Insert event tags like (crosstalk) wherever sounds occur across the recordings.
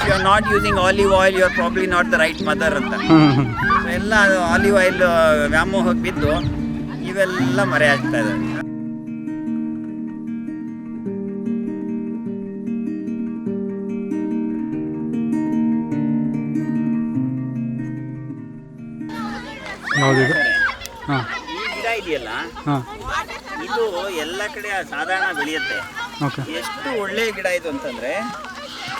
If you are not using olive oil you are probably not the right mother ಅಂತ. So ಎಲ್ಲ olive oil ವ್ಯಾಮೋಹಕ್ಕೆ ಬಿದ್ದು ಇವೆಲ್ಲ ಮರೆ ಆಗ್ತಾ ಇದೆ. ಯಾವುದಿದೆ ಹಾಂ. ಈ ಗಿಡ ಇದೆಯಲ್ಲ? ಹಾಂ. ಇದು ಎಲ್ಲ ಕಡೆ ಸಾಧಾರಣ ಬೆಳೆಯುತ್ತೆ. ಓಕೆ. ಎಷ್ಟು ಒಳ್ಳೆ ಗಿಡ ಇದು ಅಂತಂದ್ರೆ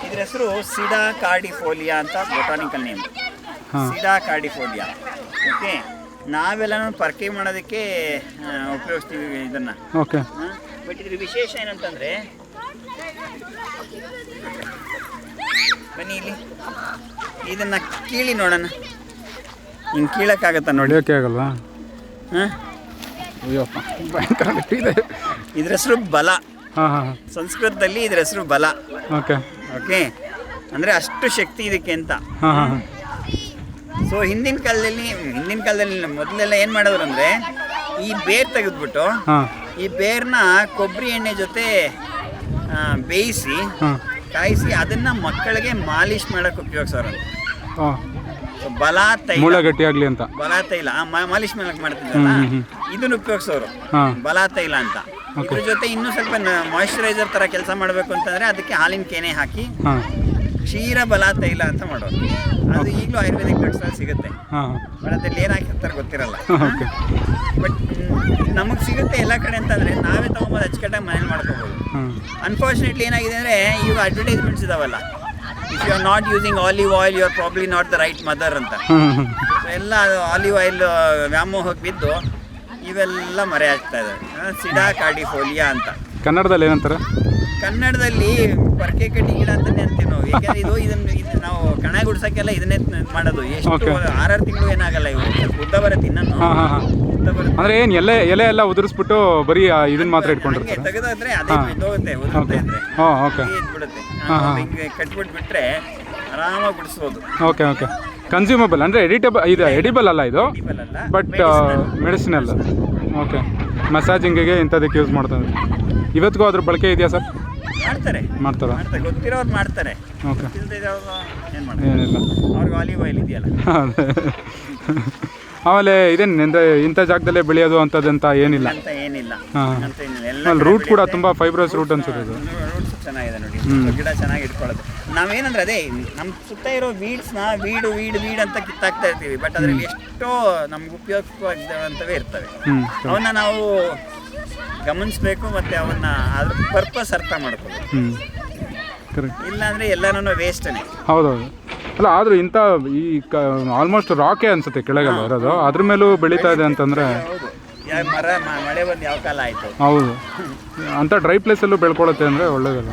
ಇದ್ರ ಹೆಸರು ಸಿಡಾ ಕಾರ್ಡಿಫೋಲಿಯಾ ಅಂತ botanical name Sida cordifolia. Okay ನಾವೆಲ್ಲನೂ ಪರ್ಕೆ ಮಾಡೋದಕ್ಕೆ ಉಪಯೋಗಿಸ್ತೀವಿ ಇದನ್ನ. ಓಕೆ ಬಟ್ ಇದ್ರ ವಿಶೇಷ ಏನಂತಂದ್ರೆ ಬನ್ನಿ ಇಲ್ಲಿ. ಇದನ್ನ ಕೀಳಿ ನೋಡೋಣ. ಹಿಂಗೆ ಕೀಳಕ್ಕಾಗತ್ತಾ ನೋಡಿ? ಓಕೆ ಆಗಲ್ವಾ ಹಾಂ? ಅಯ್ಯಪ್ಪ ಭಯಂಕರ ಗಟ್ಟಿ ಇದೆ ಇದ್ರ ಹೆಸರು ಬಲ. ಸಂಸ್ಕೃತದಲ್ಲಿ ಇದ್ರ ಹೆಸರು ಬಲ. Okay okay? ಅಂದರೆ ಅಷ್ಟು ಶಕ್ತಿ ಇದಕ್ಕೆ ಅಂತ. ಹಾಂ ಹಾಂ ಹಾಂ. ಸೊ ಹಿಂದಿನ ಕಾಲದಲ್ಲಿ ಹಿಂದಿನ ಕಾಲದಲ್ಲಿ ಮೊದಲೆಲ್ಲ ಏನು ಮಾಡೋರು ಅಂದರೆ ಈ ಬೇರ್ ತೆಗೆದ್ಬಿಟ್ಟು ಹಾಂ. ಈ ಬೇರ್ನ ಕೊಬ್ಬರಿ ಎಣ್ಣೆ ಜೊತೆ ಬೇಯಿಸಿ ಹಾಂ. ಕಾಯಿಸಿ ಅದನ್ನ ಮಕ್ಕಳಿಗೆ ಮಾಲಿಶ್ ಮಾಡೋಕೆ ಉಪಯೋಗಿಸೋರು ಹಾಂ. ಬಲ ತೈಲ. ಮೂಳೆ ಗಟ್ಟಿಯಾಗಲಿ ಅಂತ. ಬಲ ತೈಲ. ಮಾಲಿಶ್ ಮಾಡಕ್ ಮಾಡ್ತಿದ್ರಲ್ಲ? ಇದನ್ನ ಉಪಯೋಗಿಸೋರು. ಬಲ ತೈಲ ಅಂತ. ಇದ್ರ ಜೊತೆ ಇನ್ನೂ ಸ್ವಲ್ಪ ಮಾಯಿಶ್ಚರೈಸರ್ ತರ ಕೆಲಸ ಮಾಡಬೇಕು ಅಂತಂದ್ರೆ ಅದಕ್ಕೆ ಹಾಲಿನ ಕೆನೆ ಹಾಕಿ ಕ್ಷೀರ ಬಲ ತೈಲ ಅಂತ ಮಾಡೋದು. ಅದು ಈಗಲೂ ಆಯುರ್ವೇದಿಕ್ ಅಲ್ಲಿ ಸಿಗುತ್ತೆ. ಬಟ್ ಅದ್ರಲ್ಲಿ ಏನು ಹಾಕಿರ್ತಾರೆ ಗೊತ್ತಿರಲ್ಲ. (laughs) ಬಟ್ ನಮಗೆ ಸಿಗುತ್ತೆ ಎಲ್ಲ ಕಡೆ ಅಂತಂದ್ರೆ ನಾವೇ ತಗೊಂಬೋದು ಅಚ್ಚುಕಟ್ಟಾಗಿ ಮನೇಲಿ ಮಾಡ್ಕೋಬೋದು. ಹಾಂ. ಅನ್ಫಾರ್ಚುನೇಟ್ಲಿ ಏನಾಗಿದೆ ಅಂದರೆ ಇವಾಗ ಅಡ್ವರ್ಟೈಸ್ಮೆಂಟ್ಸ್ ಇದಾವಲ್ಲ. If you are not using olive oil you are probably not the right mother ಅಂತ. ಎಲ್ಲ ಆಲಿವ್ ಆಯಿಲ್ ವ್ಯಾಮೋಹಕ್ಕೆ ಬಿದ್ದು ಇವೆಲ್ಲ ಮರೆ ಆಗ್ತಾ ಇದೆ. ಸಿಡಾ ಕಾರ್ಡಿಫೋಲಿಯಾ ಅಂತ. ಕನ್ನಡದಲ್ಲಿ ಏನಂತಾರೆ? ಕನ್ನಡದಲ್ಲಿ ಪರ್ಕೆ ಕಟ್ಟಿ ಗಿಡ ಅಂತಾನೆ ಅಂತೀವಿ ನಾವು. ಯಾಕಂದ್ರೆ ಇದು ಇದನ್ನ ನಾವು ಕಣ ಗುಡ್ಸಕ್ಕೆಲ್ಲ ಇದನ್ನೇ ಮಾಡೋದು. ಎಷ್ಟು. ಆರಾರು ತಿಂಗಳು ಏನಾಗಲ್ಲ ಇವು. ಉದ್ದ ಬರುತ್ತೆ ಇನ್ನೂ ಹಾಂ ಹಾಂ ಹಾಂ. ಉದ್ದ ಬರುತ್ತೆ. ಅಂದರೆ ಏನು ಎಲೆ ಎಲೆ ಎಲ್ಲ ಉದುರಿಸ್ಬಿಟ್ಟು ಬರೀ ಇದನ್ನ ಮಾತ್ರ ಇಟ್ಕೊಂಡ್ರೆ ಇಟ್ಕೊಂಡಿರ್ತಾರೆ ತೆಗೆದಾದ್ರೆ ಅದೇ ಹೋಗುತ್ತೆ ಉದುರುತ್ತೆ ಅಂದ್ರೆ. ಹಾಂ ಓಕೆ ಹಾ. ಹಿಂಗೆ ಕಟ್ಬಿಟ್ಟು ಬಿಟ್ರೆ ಆರಾಮಾಗಿ ಬಿಡಿಸ್ಬೋದು ಓಕೆ ಓಕೆ ಕನ್ಸ್ಯೂಮಬಲ್ ಅಂದರೆ ಎಡಿಟಬಲ್ ಇದು ಎಡಿಬಲ್ ಅಲ್ಲ ಇದು? Edible ಅಲ್ಲ. ಬಟ್. ಮೆಡಿಸಿನಲ್ ಓಕೆ ಮಸಾಜಿಂಗಿಗೆ ಇಂಥದಕ್ಕೆ ಯೂಸ್ ಮಾಡ್ತಾರೆ ಇವತ್ತಿಗೂ ಅದ್ರ ಬಳಕೆ ಇದೆಯಾ ಸರ್? ಮಾಡ್ತಾರೆ. ಮಾಡ್ತಾರಾ? ಮಾಡ್ತಾರೆ. ಗೊತ್ತಿರೋರು ಮಾಡ್ತಾರೆ. ಓಕೆ ಏನು ಮಾಡ್ತಾರೆ? ಏನಿಲ್ಲ. ಅವ್ರಿಗೆ ಆಲಿವ್ ಆಯಿಲ್ ಇದೆಯಲ್ಲ. (laughs) ಆಮೇಲೆ ಇದೇನು ಇಂಥ ಇಂಥ ಜಾಗದಲ್ಲೇ ಬೆಳೆಯೋದು ಅಂಥದ್ದಂತ ಏನಿಲ್ಲ. ಅಂತ ಏನಿಲ್ಲ. ಹಾ. ಅಂತ ಏನಿಲ್ಲ. ಎಲ್ಲ ಆಮೇಲೆ ರೂಟ್ ಕೂಡ ತುಂಬ ಫೈಬ್ರಸ್ ರೂಟ್ ಅನ್ಸುತ್ತೆ ಇದು. ಚೆನ್ನಾಗಿದೆ ನೋಡಿ. ಗಿಡ ಚೆನ್ನಾಗಿ ಇಟ್ಕೊಳ್ಳೋದು. ನಾವೇನಂದ್ರೆ ಅದೇ ನಮ್ಮ ಸುತ್ತ ಇರೋ ವೀಡ್ಸ್ನ ವೀಡು ವೀಡ್ ವೀಡ್ ಅಂತ ಕಿತ್ತಾಕ್ತಾ ಇರ್ತೀವಿ. ಬಟ್ ಅದ್ರಲ್ಲಿ ಎಷ್ಟೋ ನಮ್ಗೆ ಉಪಯೋಗವಾಗುವಂಥವೇ ಇರ್ತವೆ. ಹ್ಞೂ ಅವನ್ನ ನಾವು ಗಮನಿಸ್ಬೇಕು ಮತ್ತೆ ಅವನ್ನ ಅದ್ರ ಪರ್ಪಸ್ ಅರ್ಥ ಮಾಡ್ಕೋಬೇಕು. ಹ್ಞೂ ಕರೆಕ್ಟ್ ಇಲ್ಲಾಂದ್ರೆ ಎಲ್ಲಾನು ವೇಸ್ಟ್ನೇ ಹೌದೌದು. ಅಲ್ಲ ಆದರೂ ಇಂಥ ಈ ಆಲ್ಮೋಸ್ಟ್ ರಾಕೆ ಅನ್ಸುತ್ತೆ ಕೆಳಗೆಲ್ಲ ಇರೋದು ಅದ್ರ ಮೇಲೂ ಬೆಳೀತಾ ಇದೆ ಅಂತಂದರೆ ಹೌದು ಅಂತ ಮರ ಮಳೆ ಬಂದು ಯಾವ ಕಾಲ ಆಯ್ತು? ಹೌದು. ಅಂಥ ಡ್ರೈ ಪ್ಲೇಸಲ್ಲೂ ಬೆಳ್ಕೊಳತ್ತೆ ಅಂದರೆ ಒಳ್ಳೇದಲ್ಲ.